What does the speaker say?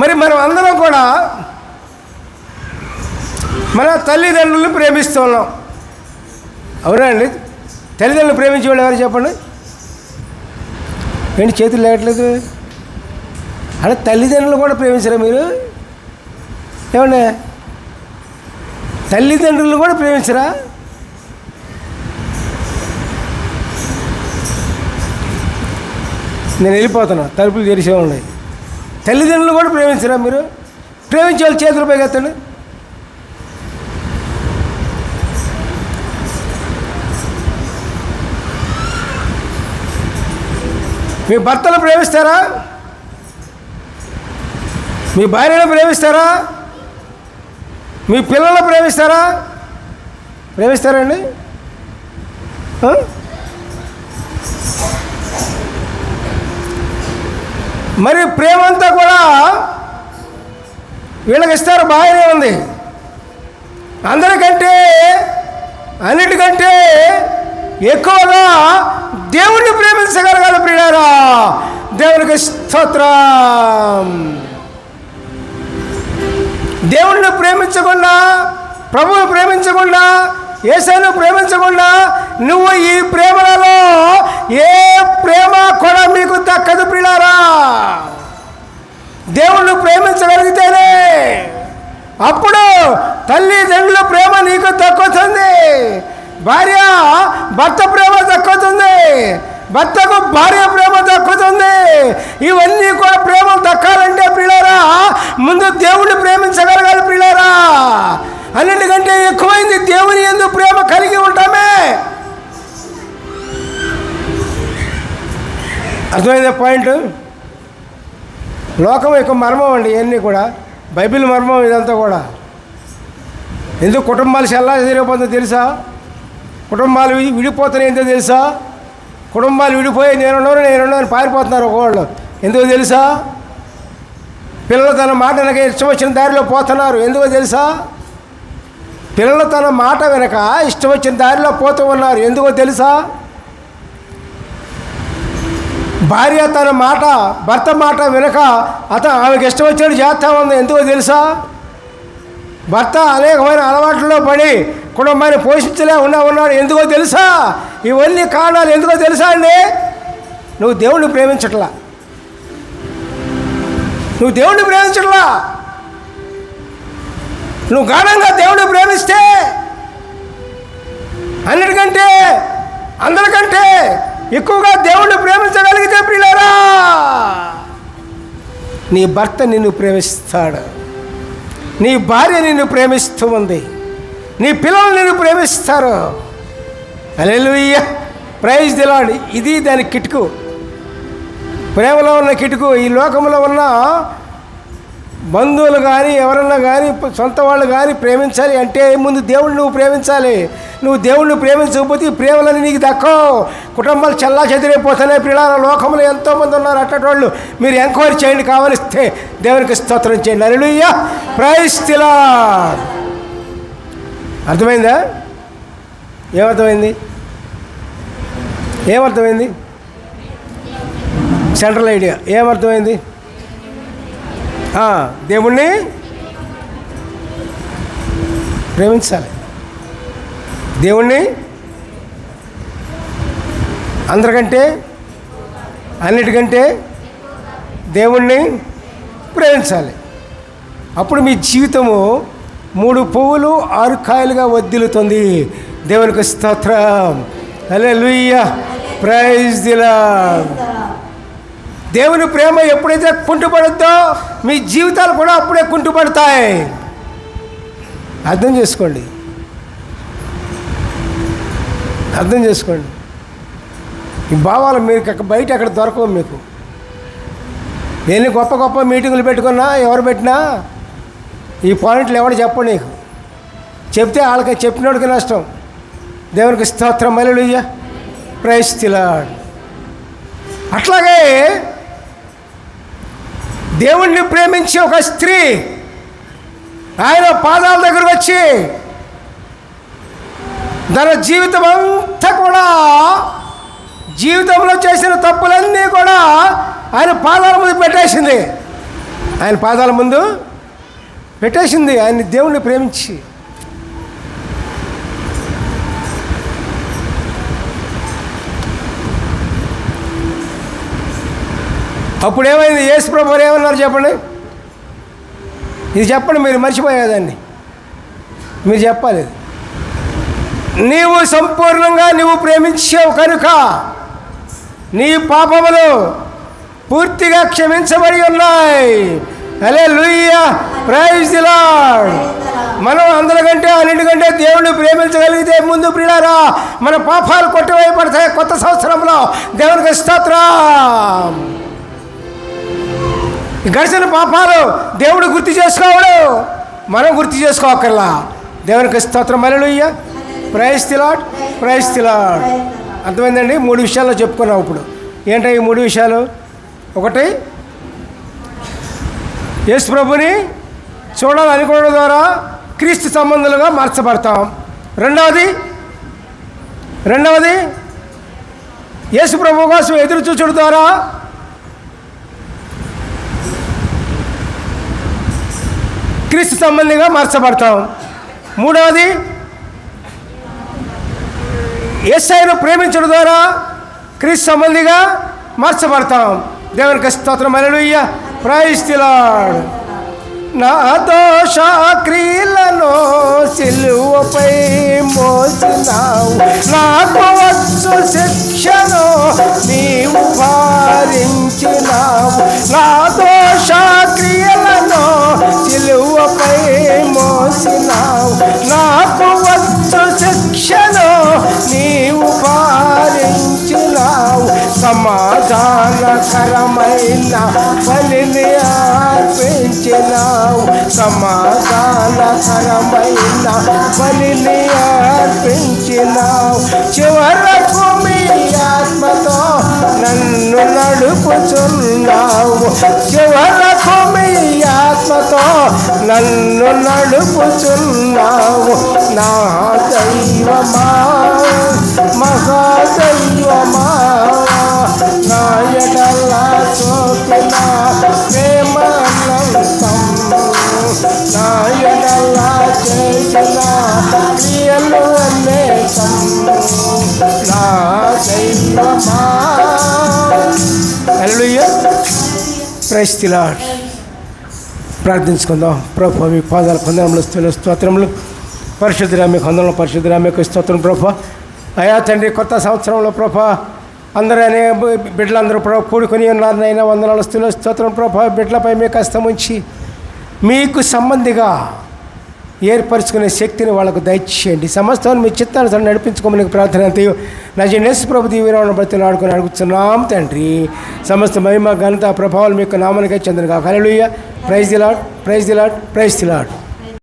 మరి మనం అందరం కూడా మన తల్లిదండ్రులను ప్రేమిస్తున్నాం అవునా అండి? తల్లిదండ్రులు ప్రేమించే వాళ్ళు ఎవరు చెప్పండి? ఏంటి చేతులు లేవట్లేదు అలా తల్లిదండ్రులు కూడా ప్రేమించరా మీరు? ఏమండి? తల్లిదండ్రులు కూడా ప్రేమించరా? నేను వెళ్ళిపోతున్నా. తలుపులు తెరిసే ఉన్నాయి తల్లిదండ్రులు కూడా ప్రేమించరా మీరు? ప్రేమించే వాళ్ళు చేతులు మీ భర్తను ప్రేమిస్తారా? మీ భార్యను ప్రేమిస్తారా? మీ పిల్లలను ప్రేమిస్తారా? ప్రేమిస్తారండి మరి ప్రేమంతా కూడా వీళ్ళకి ఇస్తారు బాగానే ఉంది. అందరికంటే అన్నిటికంటే ఎక్కువగా దేవుణ్ణి ప్రేమించగలగాలి ప్రియారా దేవునికి స్తోత్రం. దేవుణ్ణి ప్రేమించకుండా ప్రభువు ప్రేమించకుండా ఏసైను ప్రేమించకుండా నువ్వు ఈ ప్రేమలలో ఏ ప్రేమ కూడా మీకు దక్కదు ప్రిలారా దేవుణ్ణి ప్రేమించగలిగితేనే అప్పుడు తల్లిదండ్రుల ప్రేమ నీకు తక్కువతుంది. భార్య భర్త ప్రేమ దక్కుతుంది భర్తకు భార్య ప్రేమ దక్కుతుంది ఇవన్నీ కూడా ప్రేమ దక్కాలంటే ప్రియులారా ముందు దేవుణ్ణి ప్రేమించగలగాలి ప్రియులారా. అర్థమైందే పాయింట్? లోకం యొక్క మర్మం అండి ఇవన్నీ కూడా. బైబిల్ మర్మం ఇదంతా కూడా. ఎందుకు కుటుంబాలు చల్లా జరిగిపోతుందో తెలుసా? కుటుంబాలు వి- విడిపోతున్నాయి తెలుసా? కుటుంబాలు విడిపోయి నేనున్నాను నేనున్నాను పారిపోతున్నారు ఒకవాళ్ళు ఎందుకో తెలుసా? పిల్లలు తన మాట వెనక ఇష్టం వచ్చిన దారిలో పోతున్నారు. ఎందుకో తెలుసా? పిల్లలు తన మాట వెనక ఇష్టం వచ్చిన దారిలో పోతూ ఉన్నారు. ఎందుకో తెలుసా? భార్య తన మాట భర్త మాట వెనక అతను ఆమెకి ఇష్టం వచ్చినట్టు చేస్తా ఉంది ఎందుకో తెలుసా? భర్త అనేకమైన అలవాట్లలో పడి కుటుంబాన్ని పోషించలే ఉన్నా ఉన్నాడు ఎందుకో తెలుసా? ఇవన్నీ కారణాలు ఎందుకో తెలుసా అండి? నువ్వు దేవుణ్ణి ప్రేమించట్లా. నువ్వు దేవుణ్ణి ప్రేమించట్లా. నువ్వు గాఢంగా దేవుణ్ణి ప్రేమిస్తే ఎక్కువగా దేవుణ్ణి ప్రేమించగలిగితే ప్రియులారా నీ భర్త నిన్ను ప్రేమిస్తాడు నీ భార్య నిన్ను ప్రేమిస్తూ ఉంది నీ పిల్లలు నిన్ను ప్రేమిస్తారు. అలెలుయ్య ప్రైజ్ దిలాడు ఇది దాని కిటుకు. ప్రేమలో ఉన్న కిటుకు ఈ లోకంలో ఉన్న బంధువులు కానీ ఎవరన్నా కానీ సొంత వాళ్ళు కానీ ప్రేమించాలి అంటే ముందు దేవుడిని నువ్వు ప్రేమించాలి. నువ్వు దేవుడిని ప్రేమించకపోతే ఈ ప్రేమలని నీకు దక్కవు. కుటుంబాలు చల్లా చెదిరైపోతున్నాయి పిల్లల లోకంలో ఎంతోమంది ఉన్నారు అట్టటోళ్ళు. మీరు ఎంక్వైరీ చేయండి కావలిస్తే దేవునికి స్తోత్రం చేయండి. అరుడుయ్య ప్రైస్తిలా అర్థమైందా? ఏమర్థమైంది? ఏమర్థమైంది? Central idea. ఏమర్థమైంది? దేవుణ్ణి ప్రేమించాలి. దేవుణ్ణి అందరికంటే అన్నిటికంటే దేవుణ్ణి ప్రేమించాలి. అప్పుడు మీ జీవితము మూడు పువ్వులు ఆరు కాయలుగా వద్దులుతుంది దేవునికి స్తోత్రం. అలే లుయ్య ప్రైజ్ దిలా దేవుని ప్రేమ ఎప్పుడైతే కుంటుపడుద్దో మీ జీవితాలు కూడా అప్పుడే కుంటుపడతాయి. అర్థం చేసుకోండి. అర్థం చేసుకోండి. ఈ భావాలు మీరు బయట అక్కడ దొరకవు మీకు. ఎన్ని గొప్ప గొప్ప మీటింగులు పెట్టుకున్నా ఎవరు పెట్టినా ఈ పాయింట్లు ఎవడు చెప్పండి నీకు. చెప్తే వాళ్ళకి చెప్పినోడికి నష్టం. దేవునికి స్తోత్రం. మళ్ళీ ప్రైస్ తిలాడు అట్లాగే దేవుణ్ణి ప్రేమించే ఒక స్త్రీ ఆయన పాదాల దగ్గర వచ్చి తన జీవితం అంతా కూడా జీవితంలో చేసిన తప్పులన్నీ కూడా ఆయన పాదాల ముందు పెట్టేసింది. ఆయన పాదాల ముందు పెట్టేసింది. ఆయన దేవుణ్ణి ప్రేమించి అప్పుడు ఏమైంది యేసు ప్రభు ఏమన్నారు చెప్పండి? ఇది చెప్పండి మీరు మర్చిపోయేదాన్ని. మీరు చెప్పాలి. నీవు సంపూర్ణంగా నువ్వు ప్రేమించావు కనుక నీ పాపములు పూర్తిగా క్షమించబడి ఉన్నాయి. అలే లూయ ప్రైజ్ ది మనం అందరికంటే అన్నిటికంటే దేవుడిని ప్రేమించగలిగితే ముందు ప్రియారా మన పాపాలు కొట్టివైపడతాయి కొత్త సంవత్సరంలో. దేవునికి స్తోత్రం. గడిచిన పాపాలు దేవుడు గుర్తు చేసుకోవడు. మనం గుర్తు చేసుకోకర్లా. దేవునికి స్తోత్రం. అలెలుయ్య ప్రైజ్ తిలాడ్ ప్రైజ్ తిలాడ్ అర్థమైందండి? మూడు విషయాల్లో చెప్పుకున్నాం ఇప్పుడు. ఏంటో ఈ మూడు విషయాలు? ఒకటి యేసు ప్రభుని చూడాలనుకోవడం ద్వారా క్రీస్తు సంబంధులుగా మార్చబడతాం. రెండవది రెండవది యేసు ప్రభు కోసం ఎదురు చూచడం ద్వారా క్రీస్తు సంబంధిగా మార్చబడతాం. మూడవది ఎస్ఐను ప్రేమించడం ద్వారా క్రీస్తు సంబంధిగా మార్చబడతాం. దేవునికి స్తోత్రం. అలలుయ్య ప్రైస్తిలాడు నా దోష క్రియలను సిలువపై మోసినావు నాకు వచ్చు శిక్షను నీవు భరించినావు నా దోష సమాధానకరమైన బలిని అర్పించినావు. సమాధానకరమైన బలిని అర్పించినావు. చివరకు మీ ఆత్మతో నన్ను నడుపుచున్నావు. చివరకు మీ ఆత్మతో నన్ను నడుపుచున్నావు. నా దైవమా మహాదైవమా క్రియలు నా దైవమా ప్రార్థించుకుందాం. ప్రభు మీ పాదాల కొందరంలో స్థుల స్తోత్రములు. పరిశుద్ధురా మీ కొందరంలో పరిశుద్ధురా మీకు స్తోత్రం ప్రభ. అయా తండ్రి కొత్త సంవత్సరంలో ప్రభ అందరూ అనే బిడ్డలందరూ ప్రభు ఉన్నారు. ఉన్నారనైనా వందనాలు స్థుల స్తోత్రం ప్రభ. బిడ్డలపై మీ కష్టం ఉంచి మీకు సంబంధిగా ఏర్పరచుకునే శక్తిని వాళ్ళకు దయచేయండి. సమస్తాన్ని మీ చిత్తాన్ని నడిపించుకోమని ప్రార్థన అంతయు. నజనేశ్ ప్రభు దీవీరావును బట్టి ఆడుకుని అడుగుతున్నాం తండ్రి. సమస్త మహిమ ఘనత ప్రభావాలు మీకు నామనికే చెందిన కాక hallelujah. Praise the Lord praise the Lord praise the Lord